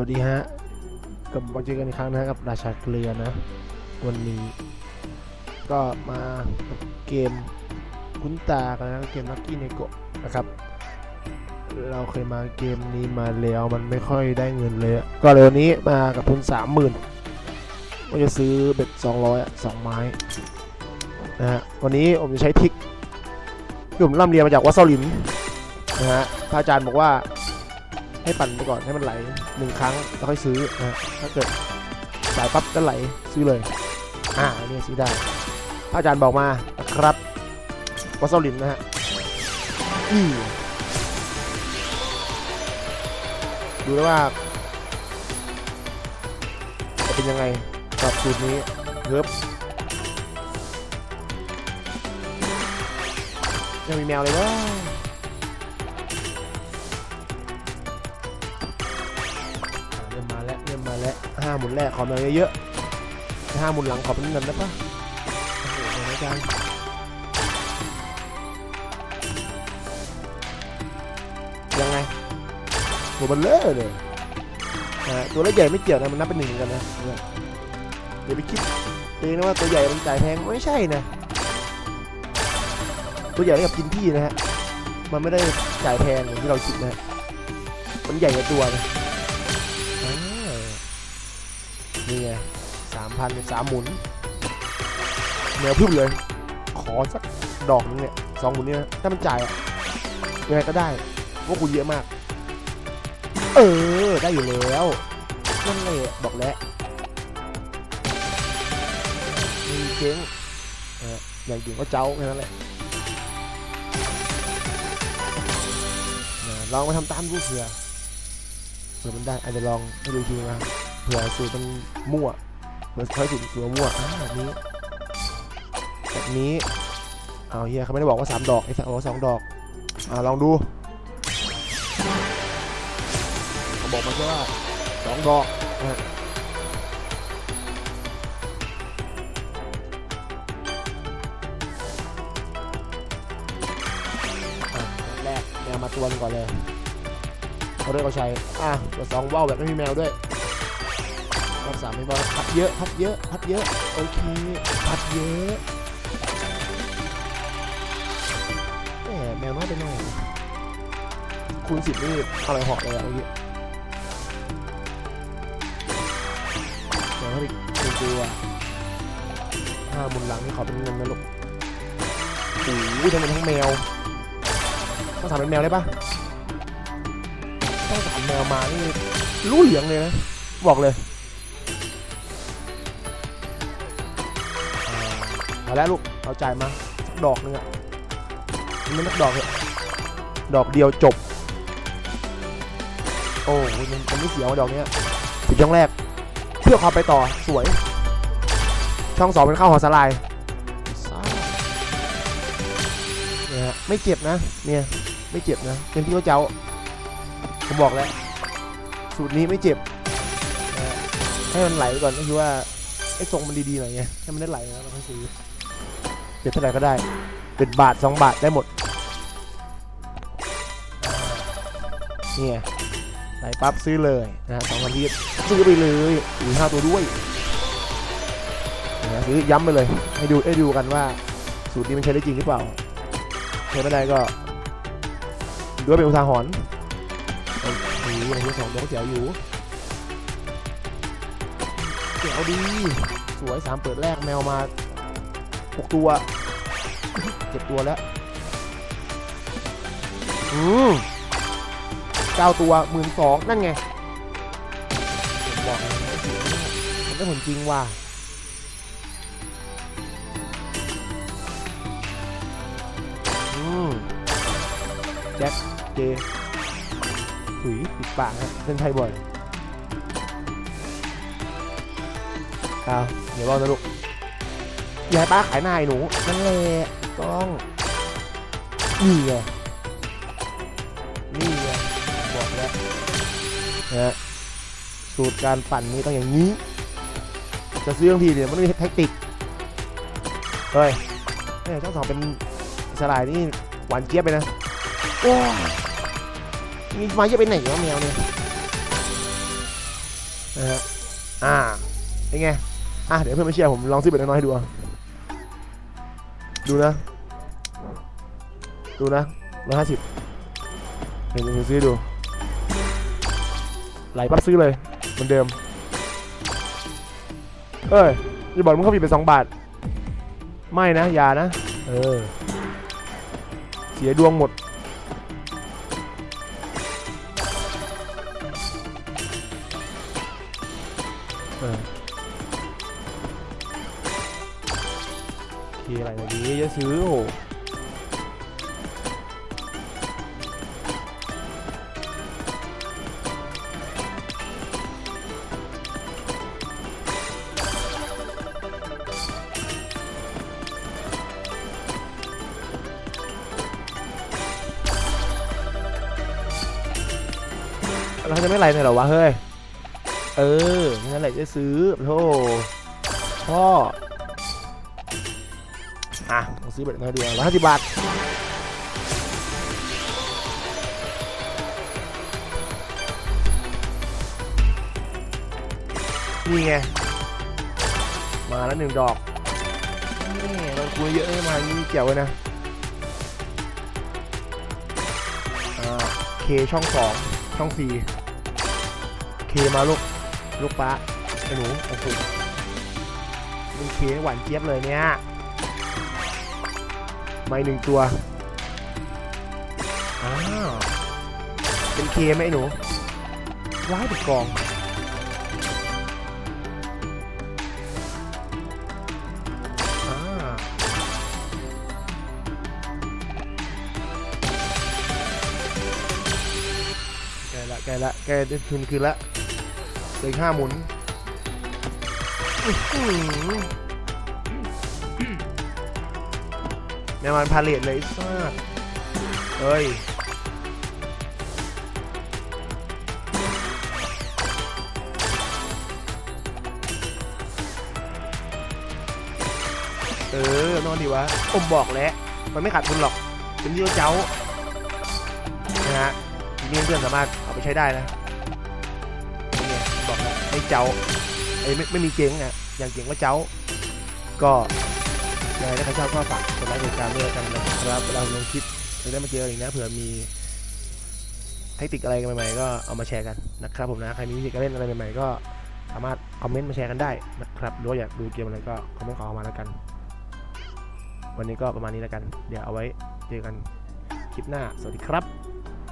วัสดีฮะกลับมาเจอกันอีกครั้งนะกับราชาเกลือนะ วันนี้ก็มาเกมคุ้นตากันนะเกมลักกี้เนโกะนะครับ เราเคยมาเกมนี้มาแล้วมันไม่ค่อยได้เงินเลยก็เลยวันนี้มากับทุนสามหมื่นก็จะซื้อเบ็ดสองร้อยสองไม้นะฮะวันนี้ผมจะใช้ทิกที่ผมร่ำเรียนมาจากวัดเซาลินนะฮะพระอาจารย์บอกว่า ให้ปั่นไปก่อนให้มันไหลหนึ่งครั้งแล้วค่อยซื้อนะฮะถ้าเกิดจ่ายปั๊บก็ไหลซื้อเลย อ่าอันนี้ซื้อได้พระอาจารย์บอกมานะครับวัดเซาหลินนะฮะอืมดูแล้วว่าจะเป็นยังไงกับสูตรนี้เฮิบยังมีแมวเลยว่า ห้าหมุนแรกขอมาเยอะๆห้าหมุนหลังขอเป็นเงินได้ปะโอ้โหอาจารย์ยังไงตัวมันเลอะเลยนะฮะตัวเล็กใหญ่ไม่เกี่ยวนะ มันนับเป็นหนึ่งเหมือนกันนะเนี่ยเดี๋ยวไปคิดเองนะว่าตัวใหญ่มันจ่ายแพงไม่ใช่นะ ตัวใหญ่กับกินพี่นะฮะ มันไม่ได้จ่ายแพงอย่างที่เราคิดนะฮะมันใหญ่กว่าตัวนะ นี่ไงสามพันสามหมุนแนวพึ่งเลย ขอสักดอกนึงเนี่ยสองหมุนเนี่ยถ้ามันจ่ายยังไงก็ได้เพราะกูเยอะมาก เออ ได้อยู่แล้วนั่นแหละบอกแล้วมีเจ๊งเอออย่างอื่นก็เจ้าแค่นั้นแหละลองมาทำตามดูเสือเผื่อมันได้อาจจะลองให้ดูทีนะ เผื่อสูตรมันมั่วเผื่อค่อยสูตรตัวมั่วอ่าแบบนี้แบบนี้เอาเฮียเขาไม่ได้บอกว่าสามดอกไอ้สักบอกว่าสองดอกอ่าลองดูเขาบอกมาแค่ว่าสองดอกแรกแมวมาตัวนึงก่อนเลยเขาเรียกเขาใช้อะตัวสองว่าวแบบไม่มีแมวด้วย รอบสามไม่บอลพัดเยอะพัดเยอะพัดเยอะโอเคพัดเยอะแหมแมวน้อยไปหน่อยคูณสิบนี่อะไรเหอกเลยอะเมื่อกี้เดี๋ยวให้ไปดูตัวห้าหมุนหลังนี่ขอเป็นเงินนะลูกโอ้ยทั้งมันทั้งแมวต้องถามเป็นแมวได้ปะต้องสามแมวมานี่รู้เหลืองเลยนะบอกเลยาเอาแล้วลูกเอาจ่ายมาสักดอกหนึงอะมันไม่นักดอกเลยดอกเดียวจบ โอ้ยมันมันไม่เสียวดอกเนี้ยปิดช่องแรก เพื่อความไปต่อสวย ช่องสองเป็นข้าวหอสลายเนี่ยฮะไม่เจ็บนะ เนี่ยไม่เจ็บนะเป็นที่เขาเจ้าผมบอกแล้ว สูตรนี้ไม่เจ็บให้มันไหลก่อนก็คือว่าไอ้ทรงมันดีๆหน่อยไงให้มันได้ไหลแล้วเราค่อยซื้อ เจ็บเท่าไหร่ก็ได้ เป็นบาทสองบาทได้หมดเนี่ไงไหลปั๊บซื้อเลยนะฮะสองพันที่ซื้อไปเลยหรือห้าตัวด้วยนะซื้อย้ำไปเลยให้ดูให้ดูกันว่าสูตรนี้มันใช้ได้จริงหรือเปล่าใช้ไม่ได้ก็ดูว่าเป็นอุทาหรณ์โอ้โหอันที่สองดอกแจ๋วอยู่แจ๋วดี สวยสามเปิดแรกแมวมา หกตัวเจ็ดตัวแล้วอืมเก้าตัวหมื่นสองนั่นไงผมบอกเลยนะมันได้ผลจริงว่ะอืมแจ็คเจถุยปิดปากฮะเล่นไทยบ่อยเอาเดี๋ยวบอกนะลูก ยายป้าขายนาให้หนูนั่นแหละต้องนี่ไงนี่ไงบอกแล้วนะสูตรการปั่นนี่ต้องอย่างนี้ จะซื้อบางทีเนี่ยมันต้องมีเทคนิคเฮ้ยเนี่ยช่องสองเป็นสลายนี่หวานเจี๊ยบไปนะโอ้มีมาเยอะไปไหนวะแมวเนี่ยนะฮะอ่าเป็นไงอะเดี๋ยวเพื่อนไม่เชื่อผมลองซื้อแบบน้อยๆให้ดูอะ ดูนะ ดูนะร้อยห้าสิบเห็นยวจะซื้อดู ไหลปั๊บซื้อเลยเหมือนเดิม เอ้ยอย่าบอกมึงเข้าผิดไปสองบาท ไม่นะ อย่านะ เออ เสียดวงหมด ทีอะไรแบบนี้จะซื้อโหเขาจะไม่ไล่เลยหรอวะเฮ้ย เออนั่นแหละจะซื้อโธ่พ่อ อะผมซื้อแบบน้อยดูร้อยห้าสิบบาทนี่ไง มาแล้วหนึ่งดอกนี่เราคุยเยอะมานี่เกี่ยวเลยนะอ่าเคช่องสองช่องสี่เคมาลูกลูกปลาไอ้หนูโอ้โหเป็นเคหวานเจี๊ยบเลยเนี่ย ไม่หนึ่งตัวอ้าวเป็นเคไหมไอ้หนูว้ายเป็นกองอ่าใกล้ละใกล้ละใกล้ได้ทุนคืนละเหลยห้าหมุน แม่มันพาเลทเลยไอ้ซาดเฮ้ยเออนอนดีวะผมบอกแล้ว มันไม่ขาดทุนหรอกเป็นเยี่ยวเจ้านะฮะทีนี้เพื่อนสามารถเอาไปใช้ได้นะนี่บอกแล้วไม่เจ้าไอ้ไม่ไม่มีเจ๊งอะอย่างเจ๋งว่าเจ้า ก็ ยังไงถ้าใครชอบก็ฝากกดไลค์กดติดตามด้วยกันนะครับเราลงคลิปจะได้มาเจอกันอีกนะเผื่อมีเทคนิคอะไรใหม่ๆก็เอามาแชร์กันนะครับผมนะใครมีวิธีการเล่นอะไรใหม่ๆก็สามารถคอมเมนต์มาแชร์กันได้นะครับหรือว่าอยากดูเกมอะไรก็คอมเมนต์ขอมาแล้วกัน วันนี้ก็ประมาณนี้แล้วกัน เดี๋ยวเอาไว้เจอกันคลิปหน้า สวัสดีครับ